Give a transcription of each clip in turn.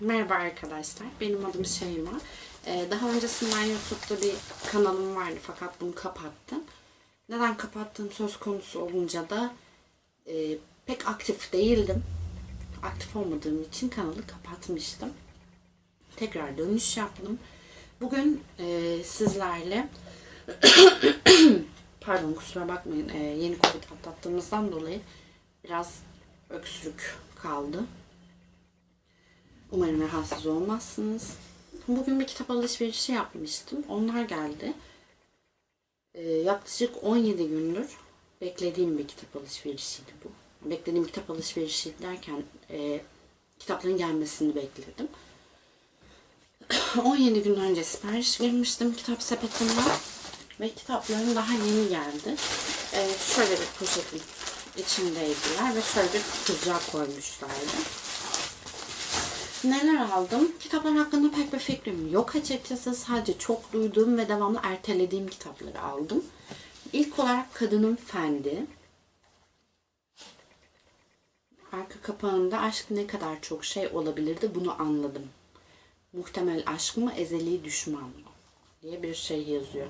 Merhaba arkadaşlar, benim adım Şeyma. Ee, daha öncesinden YouTube'da bir kanalım vardı fakat bunu kapattım. Neden kapattığım söz konusu olunca da e, pek aktif değildim. Aktif olmadığım için kanalı kapatmıştım. Tekrar dönüş yaptım. Bugün e, sizlerle pardon kusura bakmayın e, yeni Covid atlattığımızdan dolayı biraz öksürük kaldı. Umarım rahatsız olmazsınız. Bugün bir kitap alışverişi yapmıştım. Onlar geldi. Ee, yaklaşık 17 gündür beklediğim bir kitap alışverişiydi bu. Beklediğim kitap alışverişi derken e, kitapların gelmesini bekledim. 17 gün önce sipariş vermiştim kitap sepetinden ve kitaplarım daha yeni geldi. Ee, şöyle bir poşetin içindeydiler ve şöyle bir kucağa koymuşlardı. Neler aldım? Kitaplar hakkında pek bir fikrim yok açıkçası. Sadece çok duyduğum ve devamlı ertelediğim kitapları aldım. İlk olarak Kadının Fendi. Arka kapağında aşk ne kadar çok şey olabilirdi bunu anladım. Muhtemel aşk mı, ezeli düşman mı? diye bir şey yazıyor.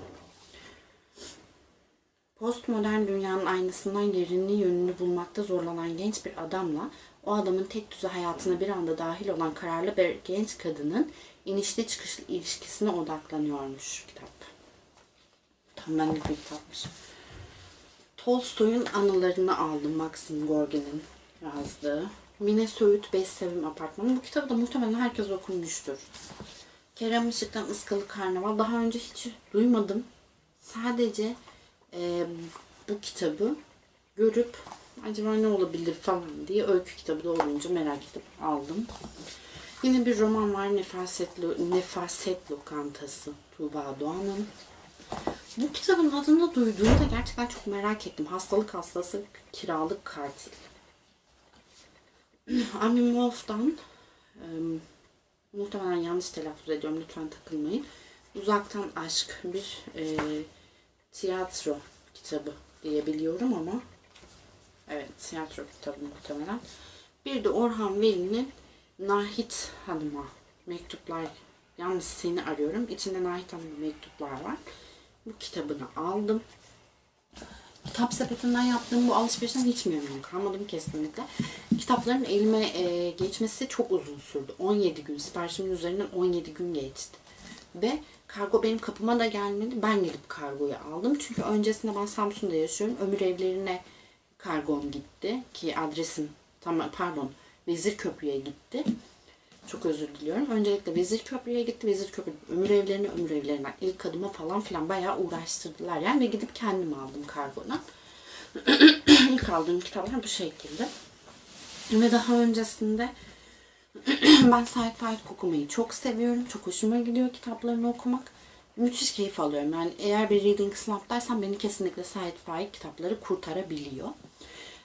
Postmodern dünyanın aynasından yerini yönünü bulmakta zorlanan genç bir adamla o adamın tek düze hayatına bir anda dahil olan kararlı bir genç kadının inişli çıkışlı ilişkisine odaklanıyormuş kitap. Tam ben bir kitapmış. Tolstoy'un anılarını aldım Maxim Gorki'nin yazdığı. Mine Söğüt Beş Sevim Apartmanı. Bu kitabı da muhtemelen herkes okumuştur. Kerem Işık'tan Iskalı Karnaval. Daha önce hiç duymadım. Sadece e, bu kitabı görüp acaba ne olabilir falan diye öykü kitabı da olunca merak edip aldım. Yine bir roman var Nefaset, Nefaset Lokantası Tuğba Doğan'ın. Bu kitabın adını duyduğumda gerçekten çok merak ettim. Hastalık hastası kiralık katil. Ami Wolf'dan e, muhtemelen yanlış telaffuz ediyorum lütfen takılmayın. Uzaktan Aşk bir e, tiyatro kitabı diyebiliyorum ama evet tiyatro kitabı muhtemelen. Bir de Orhan Veli'nin Nahit Hanım'a mektuplar yalnız seni arıyorum. İçinde Nahit Hanım'a mektuplar var. Bu kitabını aldım. Kitap sepetinden yaptığım bu alışverişten hiç memnun kalmadım kesinlikle. Kitapların elime e, geçmesi çok uzun sürdü. 17 gün. Siparişimin üzerinden 17 gün geçti. Ve kargo benim kapıma da gelmedi. Ben gidip kargoyu aldım. Çünkü öncesinde ben Samsun'da yaşıyorum. Ömür evlerine kargom gitti. Ki adresim tamam pardon Vezir Köprü'ye gitti. Çok özür diliyorum. Öncelikle Vezir Köprü'ye gitti. Vezir Köprü ömür evlerine, ömür evlerinden ilk adıma falan filan bayağı uğraştırdılar. Yani ve gidip kendim aldım kargodan. ilk aldığım kitaplar bu şekilde. Ve daha öncesinde ben Said Faik okumayı çok seviyorum. Çok hoşuma gidiyor kitaplarını okumak. Müthiş keyif alıyorum. Yani eğer bir reading sınavdaysan beni kesinlikle Said Faik kitapları kurtarabiliyor.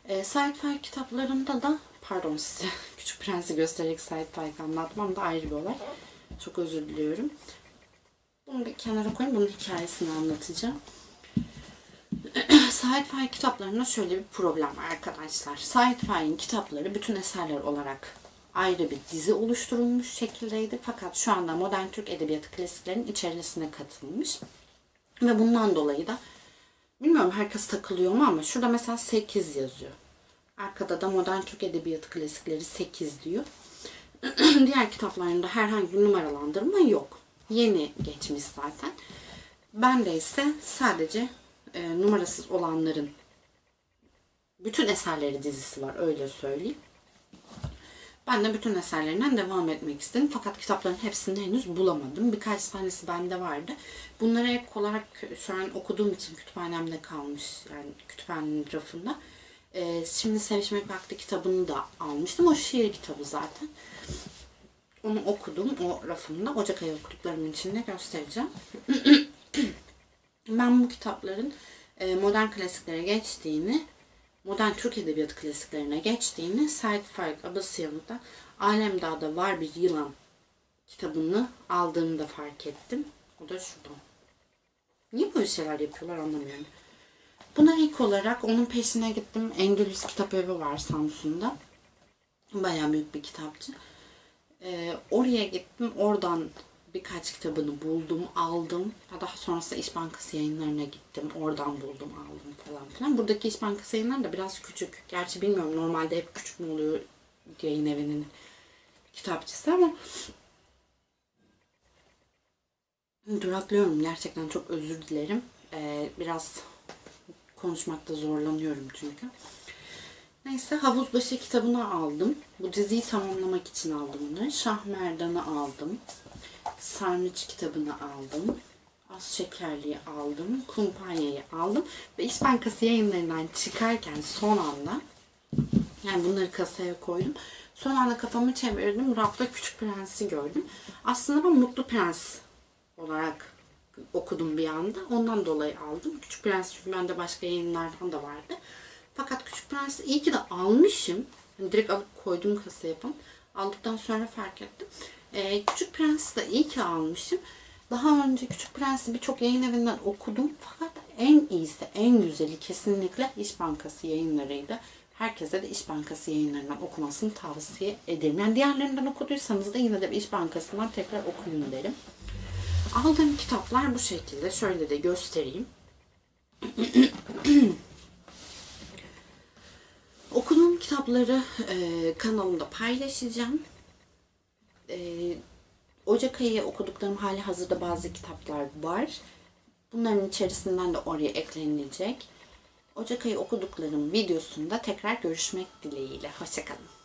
E, Said Faik kitaplarında da pardon size Küçük Prens'i göstererek Said Faik anlatmam da ayrı bir olay. Çok özür diliyorum. Bunu bir kenara koyayım. Bunun hikayesini anlatacağım. Said Faik kitaplarında şöyle bir problem arkadaşlar. Said Faik'in kitapları bütün eserler olarak ayrı bir dizi oluşturulmuş şekildeydi. Fakat şu anda modern Türk edebiyatı klasiklerinin içerisine katılmış. Ve bundan dolayı da bilmiyorum herkes takılıyor mu ama şurada mesela 8 yazıyor. Arkada da modern Türk edebiyatı klasikleri 8 diyor. Diğer kitaplarında herhangi bir numaralandırma yok. Yeni geçmiş zaten. Bende ise sadece e, numarasız olanların bütün eserleri dizisi var öyle söyleyeyim. Ben de bütün eserlerinden devam etmek istedim. Fakat kitapların hepsini henüz bulamadım. Birkaç tanesi bende vardı. Bunları ek olarak şu an okuduğum için kütüphanemde kalmış. Yani kütüphanenin rafında. Ee, Şimdi Sevişmek Vakti kitabını da almıştım. O şiir kitabı zaten. Onu okudum o rafımda. Ocak ayı okuduklarımın içinde göstereceğim. ben bu kitapların e, modern klasiklere geçtiğini modern Türk Edebiyatı klasiklerine geçtiğini Said Faik Abasıyan'da Alem Dağ'da Var Bir Yılan kitabını aldığımda fark ettim. O da şuradan. Niye böyle şeyler yapıyorlar anlamıyorum. Buna ilk olarak onun peşine gittim. Endülüs Kitap Evi var Samsun'da. Bayağı büyük bir kitapçı. Ee, oraya gittim. Oradan birkaç kitabını buldum, aldım. Daha sonrasında İş Bankası yayınlarına gittim. Oradan buldum, aldım falan filan. Buradaki İş Bankası yayınları da biraz küçük. Gerçi bilmiyorum normalde hep küçük mü oluyor yayın evinin kitapçısı ama duraklıyorum. Gerçekten çok özür dilerim. Ee, biraz konuşmakta zorlanıyorum çünkü. Neyse Havuzbaşı kitabını aldım. Bu diziyi tamamlamak için aldım bunu. Şah Merdan'ı aldım. Sarnıç kitabını aldım. Az Şekerli'yi aldım. Kumpanya'yı aldım. Ve İş Bankası yayınlarından çıkarken son anda yani bunları kasaya koydum. Son anda kafamı çevirdim. Rafta Küçük Prens'i gördüm. Aslında ben Mutlu Prens olarak okudum bir anda. Ondan dolayı aldım. Küçük Prens çünkü bende başka yayınlardan da vardı. Fakat Küçük Prens'i iyi ki de almışım. Hani direkt alıp koydum kasaya falan. Aldıktan sonra fark ettim. Ee, Küçük Prens'i de iyi ki almışım. Daha önce Küçük Prens'i birçok yayın evinden okudum. Fakat en iyisi, en güzeli kesinlikle İş Bankası yayınlarıydı. Herkese de İş Bankası yayınlarından okumasını tavsiye ederim. Yani diğerlerinden okuduysanız da yine de İş Bankası'ndan tekrar okuyun derim. Aldığım kitaplar bu şekilde. Şöyle de göstereyim. Okuduğum kitapları e, kanalımda paylaşacağım. E, Ocak ayı okuduklarım hali hazırda bazı kitaplar var. Bunların içerisinden de oraya eklenilecek. Ocak ayı okuduklarım videosunda tekrar görüşmek dileğiyle. Hoşçakalın.